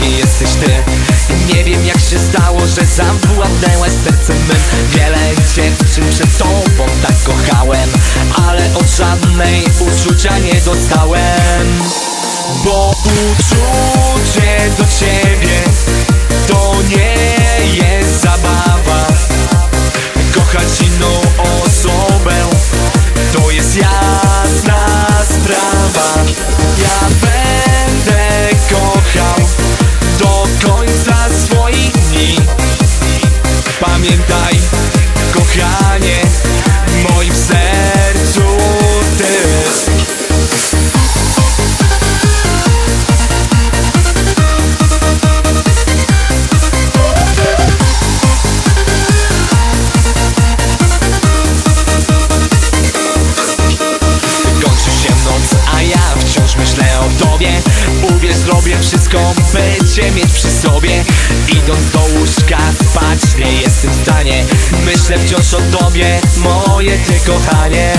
mnie jesteś ty. Nie wiem jak się stało, że sam władnęłaś sercem mym Wiele dziewczyn przed tobą tak kochałem Ale od żadnej uczucia nie dostałem. Bo uczucia Pamiętaj, cię mieć przy sobie Idąc do łóżka spać nie jestem w stanie. Myślę wciąż o tobie, moje ty kochanie.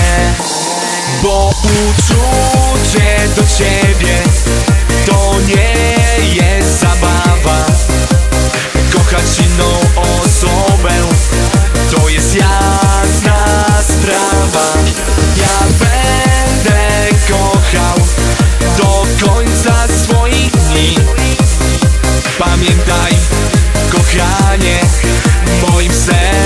Bo uczucie do ciebie w moim sercu.